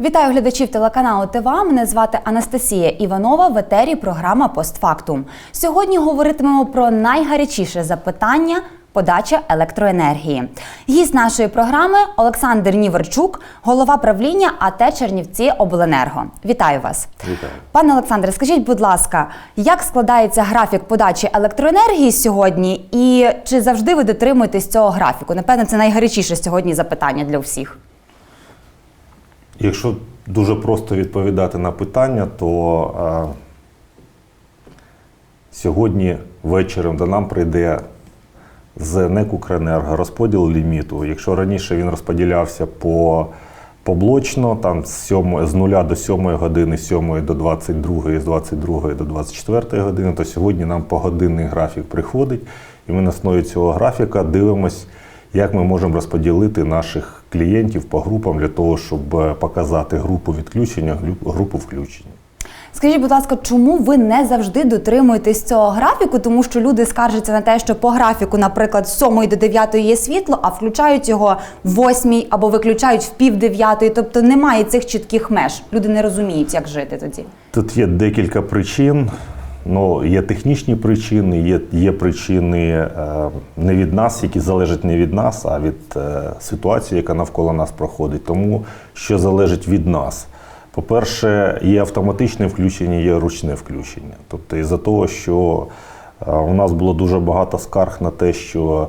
Вітаю глядачів телеканалу ТВА. Мене звати Анастасія Іванова. В етері програма Постфактум. Сьогодні говоритимемо про найгарячіше запитання. Подача електроенергії. Гість нашої програми Олександр Ніверчук, голова правління АТ Чернівці Обленерго. Вітаю вас. Вітаю. Пане Олександре, скажіть, будь ласка, як складається графік подачі електроенергії сьогодні, і чи завжди ви дотримуєтесь цього графіку? Напевно, це найгарячіше сьогодні запитання для всіх. Якщо дуже просто відповідати на питання, то е, сьогодні вечором до нам прийде з НЕК «Укренерго» розподіл ліміту. Якщо раніше він розподілявся по поблочно, там з, 7, з 0 до 7 години, з 7 до 22, з 22 до 24 години, то сьогодні нам погодинний графік приходить, і ми на основі цього графіка дивимось, як ми можемо розподілити наших клієнтів по групам для того, щоб е, показати групу відключення, групу включення. Скажіть, будь ласка, чому ви не завжди дотримуєтесь цього графіку? Тому що люди скаржаться на те, що по графіку, наприклад, з 7 до 9 є світло, а включають його в 8 або виключають в пів 9, тобто немає цих чітких меж. Люди не розуміють, як жити тоді. Тут є декілька причин. Ну, є технічні причини, є, є причини е, не від нас, які залежать не від нас, а від е, ситуації, яка навколо нас проходить. Тому що залежить від нас. По-перше, є автоматичне включення, є ручне включення. Тобто, із-за того, що е, у нас було дуже багато скарг на те, що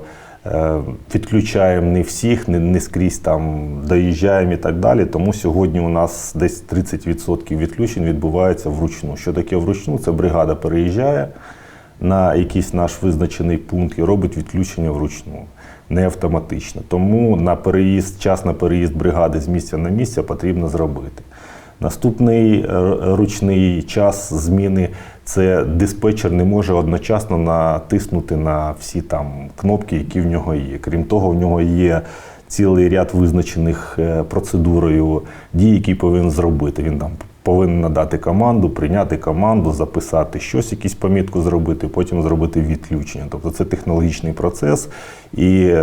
відключаємо не всіх, не, не скрізь там доїжджаємо і так далі. Тому сьогодні у нас десь 30% відключень відбувається вручну. Що таке вручну? Це бригада переїжджає на якийсь наш визначений пункт і робить відключення вручну, не автоматично. Тому на переїзд, час на переїзд бригади з місця на місце потрібно зробити. Наступний е, ручний час зміни це диспетчер не може одночасно натиснути на всі там кнопки, які в нього є. Крім того, в нього є цілий ряд визначених е, процедурою дій, які повинен зробити. Він там повинен надати команду, прийняти команду, записати щось, якусь помітку зробити, потім зробити відключення. Тобто це технологічний процес і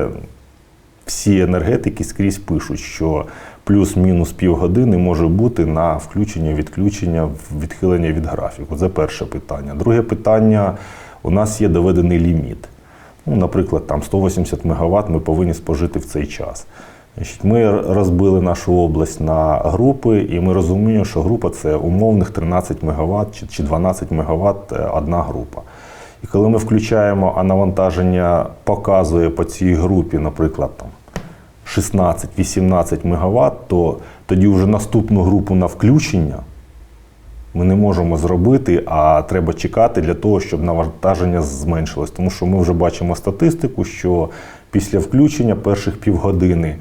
всі енергетики скрізь пишуть, що плюс-мінус півгодини може бути на включення, відключення, відхилення від графіку. Це перше питання. Друге питання: у нас є доведений ліміт. Ну, наприклад, там 180 МВт ми повинні спожити в цей час. Ми розбили нашу область на групи, і ми розуміємо, що група це умовних 13 МВт чи- чи 12 МВт одна група. І коли ми включаємо, а навантаження показує по цій групі, наприклад, там 16-18 МВт, то тоді вже наступну групу на включення ми не можемо зробити, а треба чекати для того, щоб навантаження зменшилось. Тому що ми вже бачимо статистику, що після включення перших півгодини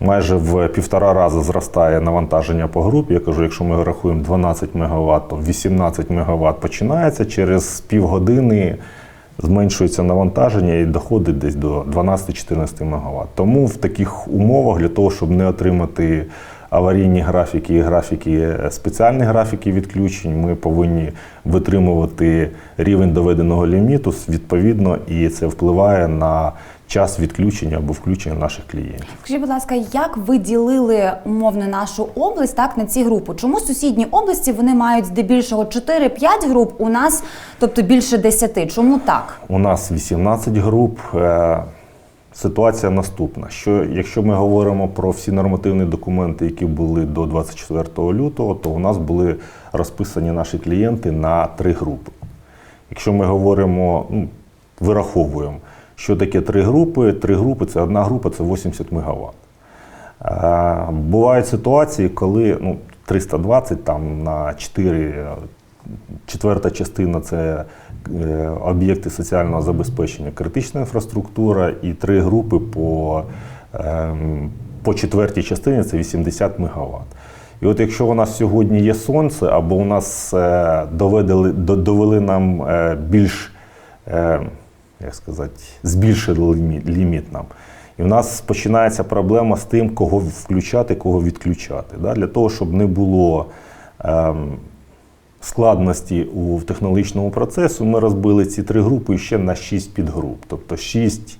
майже в півтора рази зростає навантаження по групі. Я кажу, якщо ми рахуємо 12 МВт, то 18 МВт починається, через півгодини зменшується навантаження і доходить десь до 12-14 МВт. Тому в таких умовах для того, щоб не отримати аварійні графіки і графіки, спеціальні графіки відключень, ми повинні витримувати рівень доведеного ліміту відповідно, і це впливає на час відключення або включення наших клієнтів. Скажіть, будь ласка, як ви ділили умовно нашу область так на ці групи? Чому сусідні області вони мають здебільшого 4-5 груп? У нас, тобто більше 10. Чому так? У нас 18 груп. Е, Ситуація наступна: що якщо ми говоримо про всі нормативні документи, які були до 24 лютого, то у нас були розписані наші клієнти на три групи. Якщо ми говоримо, ну, вираховуємо, що таке три групи, три групи це одна група, це 80 МВт. Бувають ситуації, коли ну, 320 там на 4, четверта частина це е, об'єкти соціального забезпечення, критична інфраструктура, і три групи по, ем, по четвертій частині це 80 МВт. І от якщо у нас сьогодні є сонце, або у нас е, доведели, довели нам е, більш як сказати, збільшили ліміт, ліміт нам. І в нас починається проблема з тим, кого включати, кого відключати. Да? Для того, щоб не було ем, складності у технологічному процесу, ми розбили ці три групи ще на 6 підгруп. Тобто 6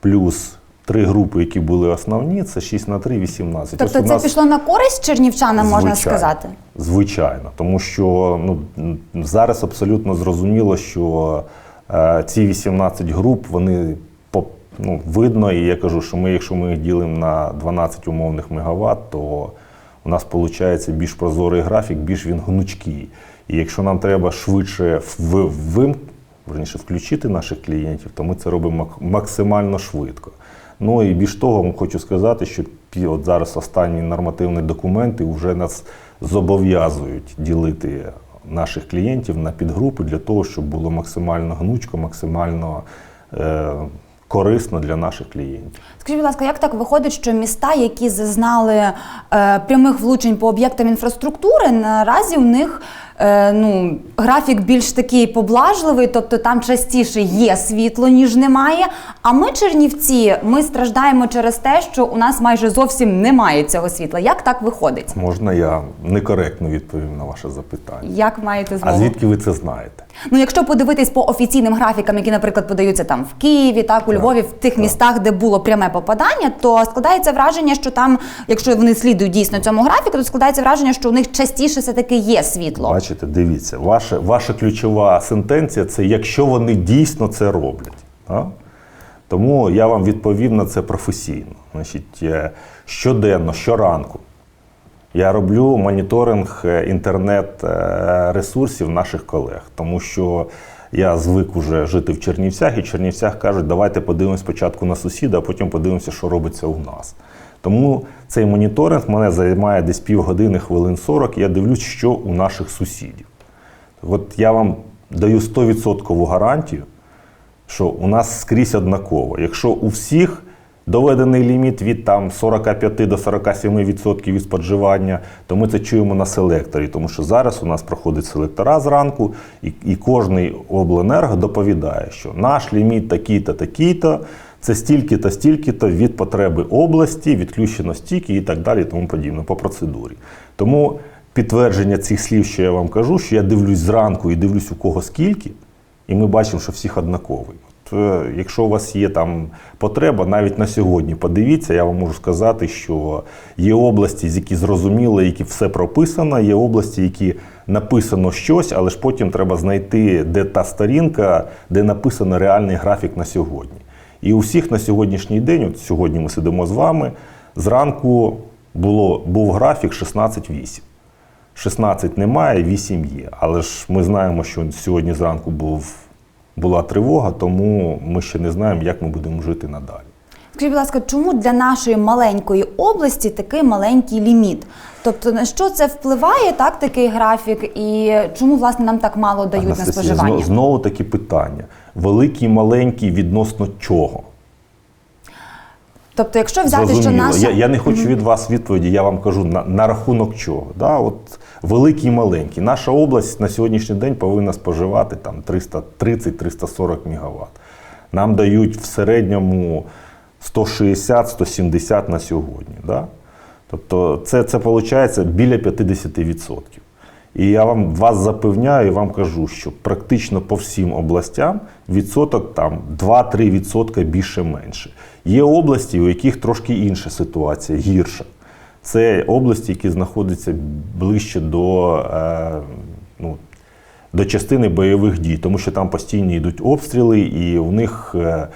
плюс три групи, які були основні, це 6 на 3, 18. Тобто Ось це нас- пішло на користь чернівчанам, можна Звичайно. сказати. Звичайно, тому що ну, зараз абсолютно зрозуміло, що ці 18 груп, вони ну, видно, і я кажу, що ми, якщо ми їх ділимо на 12 умовних мегаватт, то у нас виходить більш прозорий графік, більш він гнучкий. І якщо нам треба швидше в, верніше, включити наших клієнтів, то ми це робимо максимально швидко. Ну і більш того, хочу сказати, що от зараз останні нормативні документи вже нас зобов'язують ділити наших клієнтів на підгрупи для того, щоб було максимально гнучко, максимально е, корисно для наших клієнтів. Скажіть, будь ласка, як так виходить, що міста, які зазнали е, прямих влучень по об'єктам інфраструктури, наразі в них е, ну, графік більш такий поблажливий, тобто там частіше є світло, ніж немає. А ми, чернівці, ми страждаємо через те, що у нас майже зовсім немає цього світла. Як так виходить? Можна я некоректно відповім на ваше запитання? Як маєте А звідки ви це знаєте? Ну, якщо подивитись по офіційним графікам, які, наприклад, подаються там в Києві, так у Львові, в тих містах, де було пряме попадання, то складається враження, що там, якщо вони слідують дійсно цьому графіку, то складається враження, що у них частіше все таки є світло. Бачите, дивіться, ваша, ваша ключова сентенція це якщо вони дійсно це роблять. Да? Тому я вам відповів на це професійно. Значить, е, щоденно, щоранку я роблю моніторинг е, інтернет-ресурсів наших колег, тому що я звик уже жити в Чернівцях, і Чернівцях кажуть, давайте подивимося спочатку на сусіда, а потім подивимося, що робиться у нас. Тому цей моніторинг мене займає десь півгодини, хвилин 40, і я дивлюсь, що у наших сусідів. От я вам даю 100% гарантію, що у нас скрізь однаково. Якщо у всіх доведений ліміт від там 45 до 47% від споживання, то ми це чуємо на селекторі, тому що зараз у нас проходить селектора зранку, і, і кожний обленерго доповідає, що наш ліміт такий-то, такий-то, це стільки-то, стільки-то від потреби області, відключено стільки і так далі, тому подібне по процедурі. Тому підтвердження цих слів, що я вам кажу, що я дивлюсь зранку і дивлюсь у кого скільки, і ми бачимо, що всіх однаковий. От, е, якщо у вас є там потреба, навіть на сьогодні подивіться, я вам можу сказати, що є області, з які зрозуміли, які все прописано, є області, які написано щось, але ж потім треба знайти, де та сторінка, де написано реальний графік на сьогодні. І у всіх на сьогоднішній день, от сьогодні ми сидимо з вами, зранку було, був графік 16-8. 16 немає, 8 є. Але ж ми знаємо, що сьогодні зранку був, була тривога, тому ми ще не знаємо, як ми будемо жити надалі. Скажіть, будь ласка, чому для нашої маленької області такий маленький ліміт? Тобто на що це впливає, так, такий графік, і чому власне нам так мало дають на споживання? знову таки питання: великий, маленький відносно чого? Тобто, якщо взяти, що Зрозуміло. наша Я, я не хочу від вас відповіді, я вам кажу на, на рахунок чого. Да? От великий і маленький. Наша область на сьогоднішній день повинна споживати там 330-340 МВт. Нам дають в середньому 160-170 на сьогодні. Да? Тобто це, це виходить біля 50%. І я вам вас запевняю і вам кажу, що практично по всім областям відсоток там 2-3 відсотка більше менше. Є області, у яких трошки інша ситуація, гірша. Це області, які знаходяться ближче до, е, ну, до частини бойових дій, тому що там постійно йдуть обстріли, і у них е,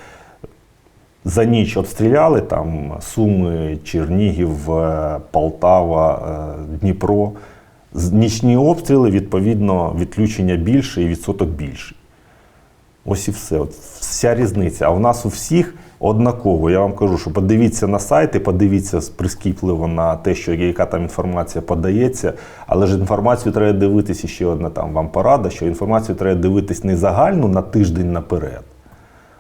за ніч обстріляли там Суми, Чернігів, е, Полтава, е, Дніпро. Нічні обстріли, відповідно, відключення більше і відсоток більший. Ось і все. От вся різниця. А в нас у всіх однаково. Я вам кажу, що подивіться на сайти, подивіться прискіпливо на те, що яка там інформація подається. Але ж інформацію треба дивитися ще одна там вам порада, що інформацію треба дивитись не загальну на тиждень наперед,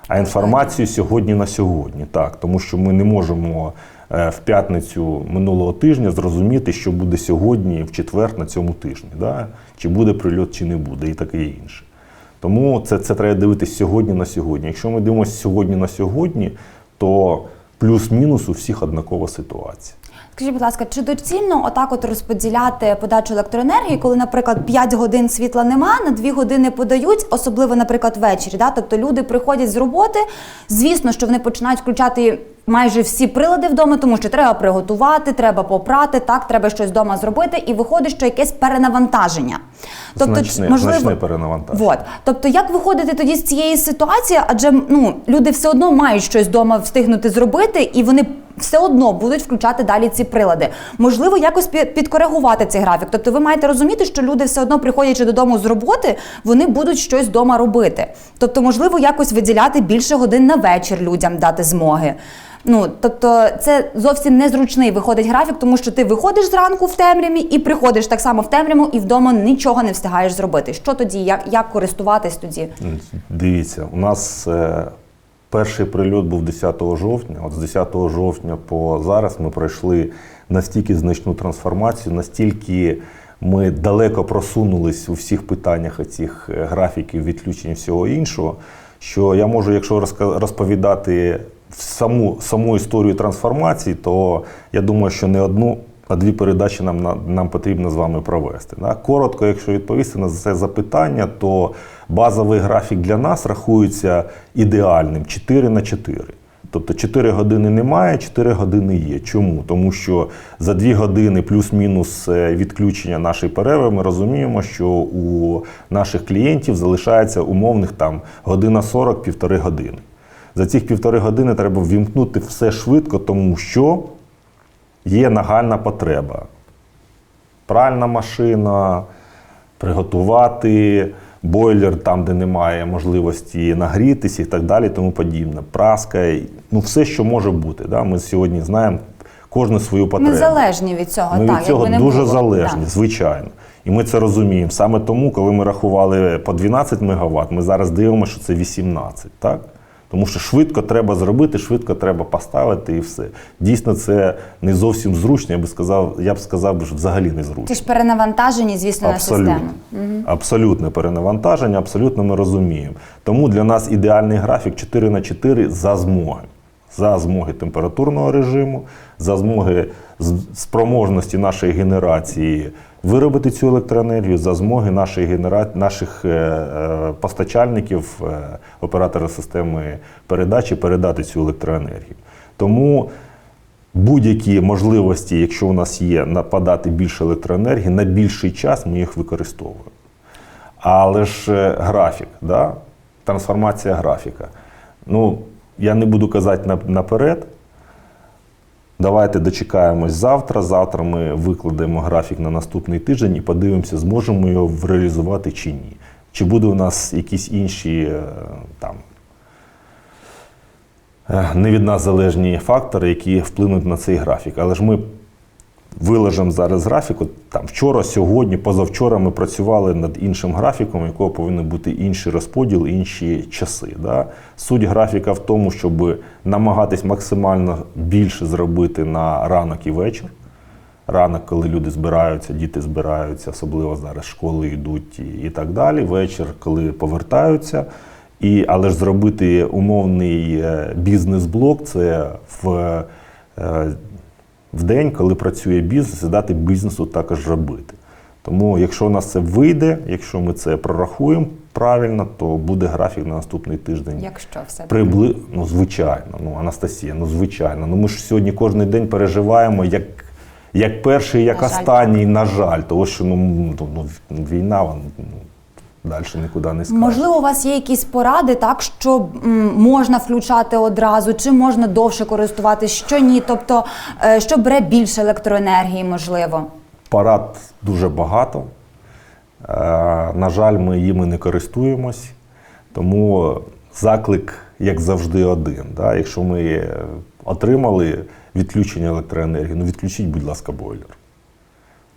а інформацію сьогодні на сьогодні. Так, тому що ми не можемо в п'ятницю минулого тижня зрозуміти, що буде сьогодні, в четвер на цьому тижні. Да? Чи буде прильот, чи не буде, і таке інше. Тому це, це треба дивитися сьогодні на сьогодні. Якщо ми дивимося сьогодні на сьогодні, то плюс-мінус у всіх однакова ситуація. Скажіть, будь ласка, чи доцільно отак от розподіляти подачу електроенергії, коли, наприклад, 5 годин світла нема, на 2 години подають, особливо, наприклад, ввечері. Да? Тобто люди приходять з роботи. Звісно, що вони починають включати майже всі прилади вдома, тому що треба приготувати, треба попрати, так, треба щось вдома зробити, і виходить, що якесь перенавантаження. Значне- значне перенавантаження. Вот. Тобто, як виходити тоді з цієї ситуації? Адже ну, люди все одно мають щось вдома встигнути зробити, і вони все одно будуть включати далі ці прилади. Можливо, якось пі- підкоригувати цей графік. Тобто, ви маєте розуміти, що люди все одно, приходячи додому з роботи, вони будуть щось вдома робити. Тобто, можливо, якось виділяти більше годин на вечір людям дати змоги. Ну, тобто, це зовсім незручний виходить графік, тому що ти виходиш зранку в темряві і приходиш так само в темряву, і вдома нічого не встигаєш зробити. Що тоді? Як, як користуватись тоді? Дивіться, у нас е, перший прильот був 10 жовтня. От з 10 жовтня по зараз ми пройшли настільки значну трансформацію, настільки ми далеко просунулись у всіх питаннях цих графіків, відключень всього іншого. Що я можу, якщо розповідати саму, саму історію трансформації, то я думаю, що не одну, а дві передачі нам, нам потрібно з вами провести. Да? Коротко, якщо відповісти на це запитання, то базовий графік для нас рахується ідеальним 4 на 4. Тобто 4 години немає, 4 години є. Чому? Тому що за 2 години плюс-мінус е, відключення нашої перерви ми розуміємо, що у наших клієнтів залишається умовних там година 40, півтори години. За цих півтори години треба ввімкнути все швидко, тому що є нагальна потреба. Пральна машина, приготувати, бойлер там, де немає можливості нагрітися і так далі, тому подібне. Праска, ну все, що може бути. Да? Ми сьогодні знаємо кожну свою потребу. Незалежні від цього, Ми так від цього дуже було. залежні, Да. звичайно. І ми це розуміємо. Саме тому, коли ми рахували по 12 МВт, ми зараз дивимося, що це 18, так? Тому що швидко треба зробити, швидко треба поставити і все. Дійсно, це не зовсім зручно, я би сказав, я б сказав, що взагалі не зручно. Ти ж перенавантажені, звісно, на систему. систему. Абсолютне перенавантаження, абсолютно ми розуміємо. Тому для нас ідеальний графік 4 на 4 за змоги. За змоги температурного режиму, за змоги спроможності нашої генерації виробити цю електроенергію, за змоги нашої генера... наших е, е, постачальників, е, оператора системи передачі передати цю електроенергію. Тому будь-які можливості, якщо у нас є на подати більше електроенергії, на більший час ми їх використовуємо. Але ж графік, да? трансформація графіка. Ну, я не буду казати наперед. Давайте дочекаємось завтра. Завтра ми викладемо графік на наступний тиждень і подивимося, зможемо його реалізувати чи ні. Чи буде у нас якісь інші е, там е, не від нас залежні фактори, які вплинуть на цей графік. Але ж ми виложимо зараз графік. От Там вчора, сьогодні, позавчора ми працювали над іншим графіком, у якого повинен бути інший розподіл, інші часи. Да? Суть графіка в тому, щоб намагатись максимально більше зробити на ранок і вечір. Ранок, коли люди збираються, діти збираються, особливо зараз школи йдуть і, і так далі. Вечір, коли повертаються. І, але ж зробити умовний е, бізнес-блок це в, е, в день, коли працює бізнес, і дати бізнесу також робити. Тому, якщо у нас це вийде, якщо ми це прорахуємо правильно, то буде графік на наступний тиждень. Якщо все Прибли... Ну, звичайно, ну, Анастасія, ну звичайно. Ну ми ж сьогодні кожен день переживаємо як, як перший, як На жаль. останній, на жаль. Тому що ну, ну, ну, війна ну, далі нікуди не скаже. Можливо, у вас є якісь поради, так що можна включати одразу, чи можна довше користуватись, що ні, тобто е, що бере більше електроенергії, можливо. Парад дуже багато. Е, на жаль, ми їми не користуємось, тому заклик, як завжди, один. Да? Якщо ми отримали відключення електроенергії, ну відключіть, будь ласка, бойлер.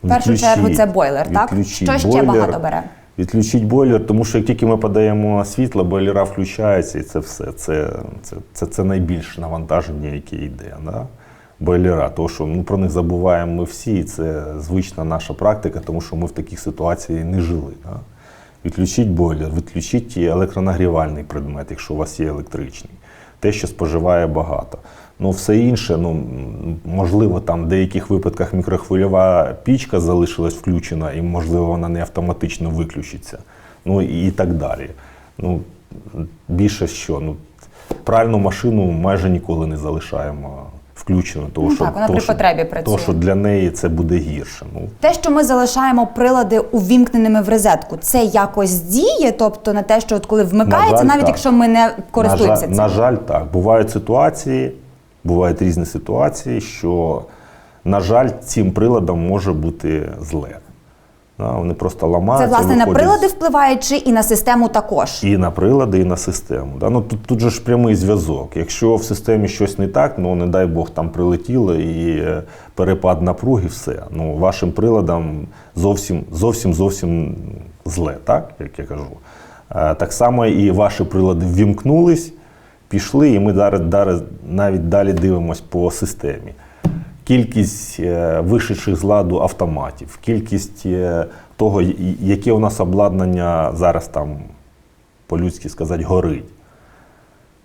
В першу чергу це бойлер, так? Що ще бойлер. багато бере? Відключіть бойлер, тому що як тільки ми подаємо світло, бойлера включаються, і це все. Це, це, це, це найбільше навантаження, яке йде. Да? Бойлера. Тому що ну, про них забуваємо ми всі, і це звична наша практика, тому що ми в таких ситуаціях не жили. Да? Відключіть бойлер, відключіть електронагрівальний предмет, якщо у вас є електричний. Те, що споживає багато. Ну, все інше, ну, можливо, там в деяких випадках мікрохвильова пічка залишилась включена, і, можливо, вона не автоматично виключиться. Ну і, так далі. Ну, більше що. Ну, пральну машину майже ніколи не залишаємо включеною, тому Ну що, так, вона тому при що- потребі працює. тому що для неї це буде гірше. Ну, Те, що ми залишаємо прилади увімкненими в розетку, це якось діє, тобто на те, що от коли вмикається, На жаль, навіть так. якщо ми не користуємося на жаль, цим. на жаль, так. Бувають ситуації, бувають різні ситуації, що, на жаль, цим приладом може бути зле. Да, вони просто Це власне на виходять з- прилади впливає чи і на систему також. І на прилади, і на систему. Да? Ну, тут, тут же ж прямий зв'язок. Якщо в системі щось не так, ну не дай Бог там прилетіло і е, перепад напруги, все. Ну, вашим приладам зовсім зовсім зовсім зле, так? як я кажу. Е, Так само і ваші прилади ввімкнулись, пішли, і ми далі, навіть далі дивимося по системі. Кількість е, вишедших з ладу автоматів, кількість е, того, яке у нас обладнання зараз там по-людськи сказати, горить.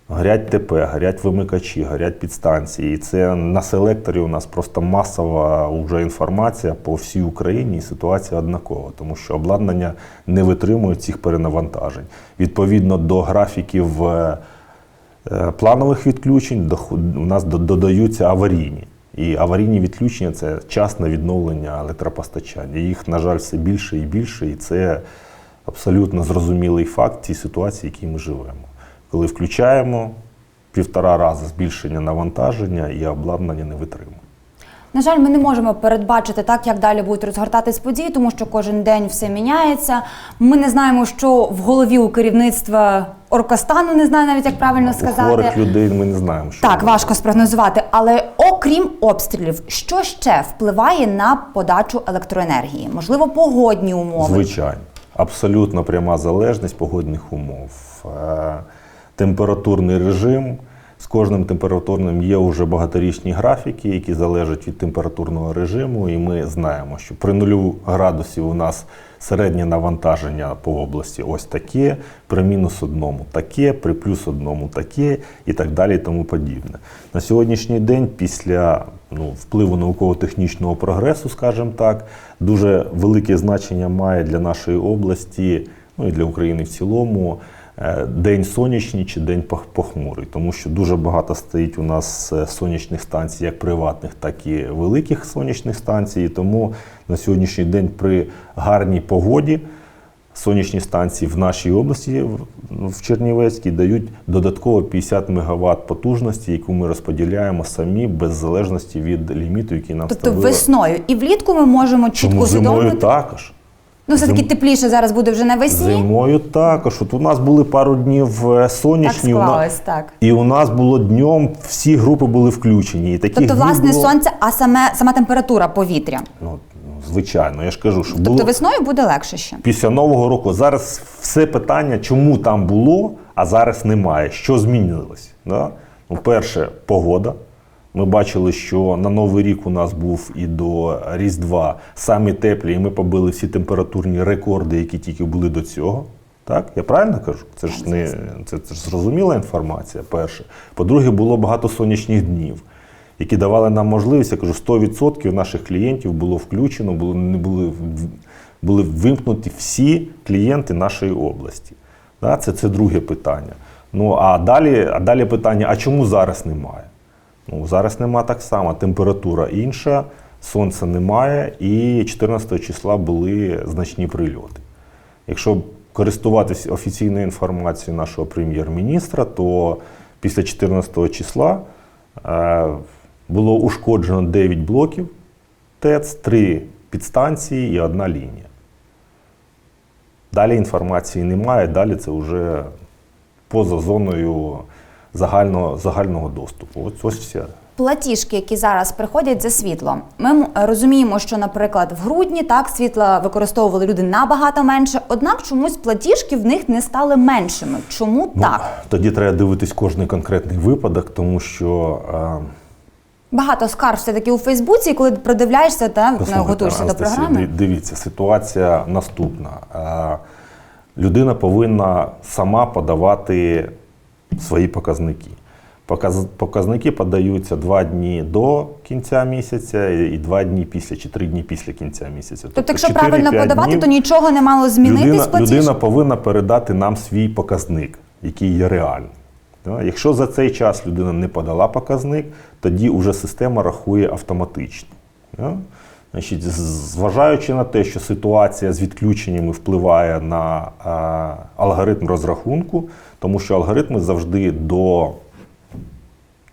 Горять ТП, горять вимикачі, горять підстанції. І це на селекторі у нас просто масова вже інформація по всій Україні, і ситуація однакова, тому що обладнання не витримує цих перенавантажень. Відповідно до графіків е, планових відключень у нас до- додаються аварійні. І аварійні відключення це час на відновлення електропостачання. Їх, на жаль, все більше і більше, і це абсолютно зрозумілий факт тій ситуації, в якій ми живемо. Коли включаємо півтора рази збільшення навантаження і обладнання не витримує. На жаль, ми не можемо передбачити так, як далі будуть розгортатись події, тому що кожен день все міняється. Ми не знаємо, що в голові у керівництва Оркостану, не знаю навіть як правильно сказати. хворих людей ми не знаємо, що Так, важко спрогнозувати. Але окрім обстрілів, що ще впливає на подачу електроенергії? Можливо, погодні умови. Звичайно, абсолютно пряма залежність погодних умов. Е, Температурний режим. З кожним температурним є вже багаторічні графіки, які залежать від температурного режиму, і ми знаємо, що при нулю градусів у нас середнє навантаження по області ось таке, при мінус одному таке, при плюс одному таке і так далі, і тому подібне. На сьогоднішній день, після ну, впливу науково-технічного прогресу, скажімо так, дуже велике значення має для нашої області, ну і для України в цілому. Е, День сонячний чи день пох- похмурий, тому що дуже багато стоїть у нас е, сонячних станцій, як приватних, так і великих сонячних станцій. Тому на сьогоднішній день при гарній погоді сонячні станції в нашій області, в- Чернівецькій, дають додатково 50 МВт потужності, яку ми розподіляємо самі без залежності від ліміту, який нам Тобто весною і влітку ми можемо чітко Тому зимою усвідомити. також. Ну, все таки тепліше зараз буде вже навесні. Зимою також. От у нас були пару днів е, Так сонячні. на- склалось, так. І у нас було днем, всі групи були включені. І таких Тобто, власне, було, сонце, а саме сама температура повітря. Ну, ну, звичайно, я ж кажу, що Тобто було весною буде легше ще. після Нового року. Зараз все питання, чому там було, а зараз немає. Що змінилось? Да? Ну, перше, погода. Ми бачили, що на Новий рік у нас був і до Різдва самі теплі, і ми побили всі температурні рекорди, які тільки були до цього. Так, я правильно кажу? Це ж не це, це ж зрозуміла інформація. Перше. По-друге, було багато сонячних днів, які давали нам можливість, я кажу, 100% наших клієнтів було включено, було не були були вимкнуті всі клієнти нашої області. Да, це, це друге питання. Ну а далі, а далі питання: а чому зараз немає? Ну, зараз нема так само. Температура інша, сонця немає, і 14 числа були значні прильоти. Якщо користуватись офіційною інформацією нашого прем'єр-міністра, то після 14 числа е, було ушкоджено 9 блоків ТЕЦ, 3 підстанції і одна лінія. Далі інформації немає, далі це вже поза зоною загального, загального доступу. Ось, ось все. Платіжки, які зараз приходять за світло, ми розуміємо, що, наприклад, в грудні так світла використовували люди набагато менше, однак чомусь платіжки в них не стали меншими. Чому так? Тоді треба дивитись кожний конкретний випадок, тому що е, Багато скарг все таки у Фейсбуці, і коли продивляєшся та Послухайте, готуєшся до програми. Дивіться, ситуація наступна. Е, Людина повинна сама подавати свої показники. Показ- Показники подаються два дні до кінця місяця і два дні після, чи три дні після кінця місяця. Тобто, якщо 4-5 правильно подавати, днів то нічого не мало змінитись людина, людина повинна передати нам свій показник, який є реальний. Якщо за цей час людина не подала показник, тоді вже система рахує автоматично. Значить, зважаючи на те, що ситуація з відключеннями впливає на а, алгоритм розрахунку, тому що алгоритми завжди до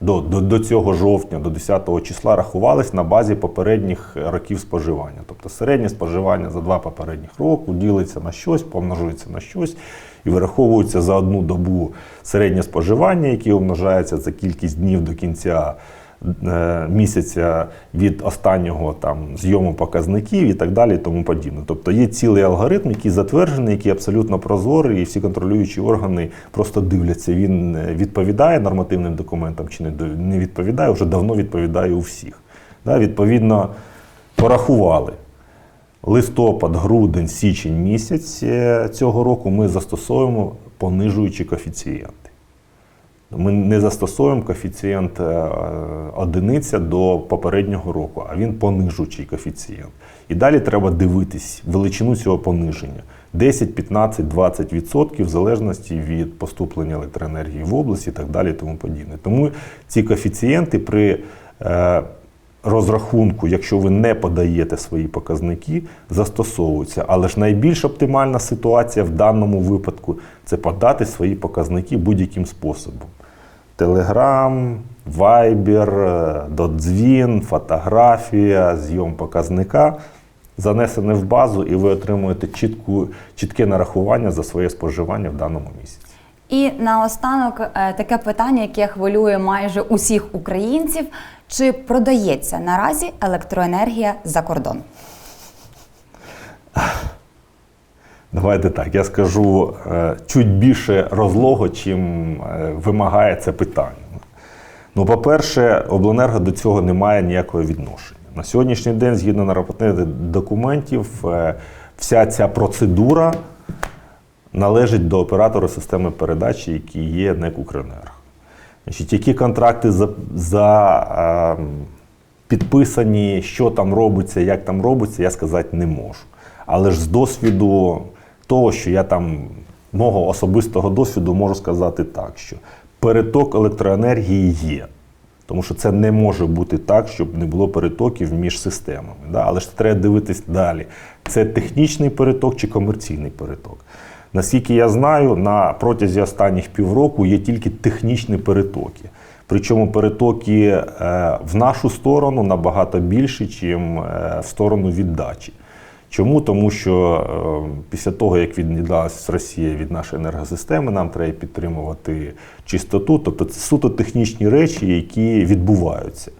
до, до, до цього жовтня, до 10 числа рахувались на базі попередніх років споживання. Тобто середнє споживання за два попередніх року ділиться на щось, помножується на щось і вираховується за одну добу середнє споживання, яке умножається за кількість днів до кінця е, місяця від останнього там зйому показників і так далі, і тому подібне. Тобто є цілий алгоритм, який затверджений, який абсолютно прозорий, і всі контролюючі органи просто дивляться, він е, відповідає нормативним документам чи не відповідає, вже давно відповідає у всіх. Да, відповідно, порахували. Листопад, грудень, січень місяць е, цього року ми застосовуємо понижуючі коефіцієнти. Ми не застосовуємо коефіцієнт е, одиниця до попереднього року, а він понижуючий коефіцієнт. І далі треба дивитись величину цього пониження. 10, 15, 20 відсотків в залежності від поступлення електроенергії в області і так далі. Тому подібне. Тому ці коефіцієнти при е, розрахунку, якщо ви не подаєте свої показники, застосовуються. Але ж найбільш оптимальна ситуація в даному випадку це подати свої показники будь-яким способом. Телеграм, Вайбер, додзвін, фотографія, зйом показника занесене в базу, і ви отримуєте чітку, чітке нарахування за своє споживання в даному місяці. І наостанок е, таке питання, яке хвилює майже усіх українців: чи продається наразі електроенергія за кордон? Давайте так, я скажу е, чуть більше розлого, чим е, вимагає це питання. Ну, по-перше, обленерго до цього не має ніякого відношення. На сьогоднішній день, згідно нормативних документів, е, вся ця процедура належить до оператора системи передачі, який є НЕК «Укренерго». Значить, які контракти за, за ем, підписані, що там робиться, як там робиться, я сказати не можу. Але ж з досвіду того, що я там, мого особистого досвіду, можу сказати так, що переток електроенергії є. Тому що це не може бути так, щоб не було перетоків між системами. Да? Але ж треба дивитись далі. Це технічний переток чи комерційний переток. Наскільки я знаю, на протязі останніх півроку є тільки технічні перетоки. Причому перетоки е, в нашу сторону набагато більші, ніж в сторону віддачі. Чому? Тому що е, після того, як від'єдналася Росія від нашої енергосистеми, нам треба підтримувати чистоту. Тобто це суто технічні речі, які відбуваються.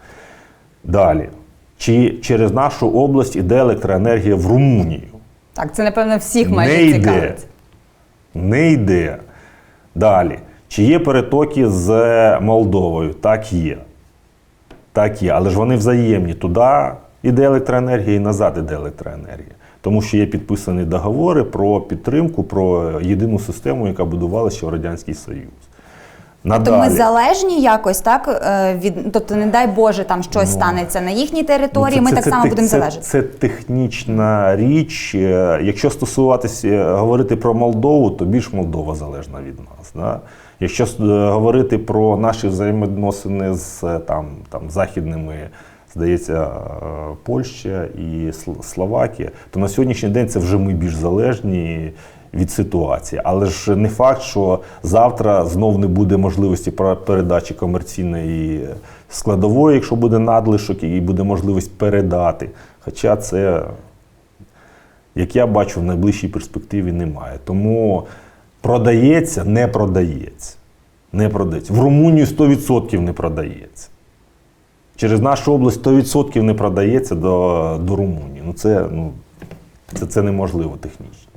Далі. Чи через нашу область іде електроенергія в Румунію? Так, це напевно всіх Не йде. цікавить. Не йде. Далі. Чи є перетоки з Молдовою? Так є. Так є. Але ж вони взаємні. Туди йде електроенергія і назад іде електроенергія. Тому що є підписані договори про підтримку, про єдину систему, яка будувалася ще в Радянський Союз. Тобто ми залежні якось, так? е, Від, тобто, не дай Боже, там щось Ну, станеться на їхній території, Ну, ми це- так це само тех- будемо це, залежати. Це технічна річ. Е, Якщо стосуватися говорити про Молдову, то більш Молдова залежна від нас. Да? Якщо е, говорити про наші взаємодносини з е, там, там, західними, здається, е, Польща і Словакія, то на сьогоднішній день це вже ми більш залежні. Від ситуації, але ж не факт, що завтра знов не буде можливості передачі комерційної складової, якщо буде надлишок, і буде можливість передати. Хоча це, як я бачу, в найближчій перспективі немає. Тому продається, не продається. Не продається. В Румунію 100% не продається. Через нашу область 100% не продається до, до Румунії. Ну це, ну, це, це неможливо технічно.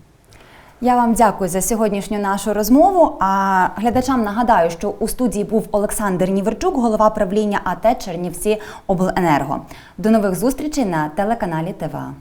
Я вам дякую за сьогоднішню нашу розмову. А глядачам нагадаю, що у студії був Олександр Ніверчук, голова правління АТ Чернівці Обленерго. До нових зустрічей на телеканалі ТВА.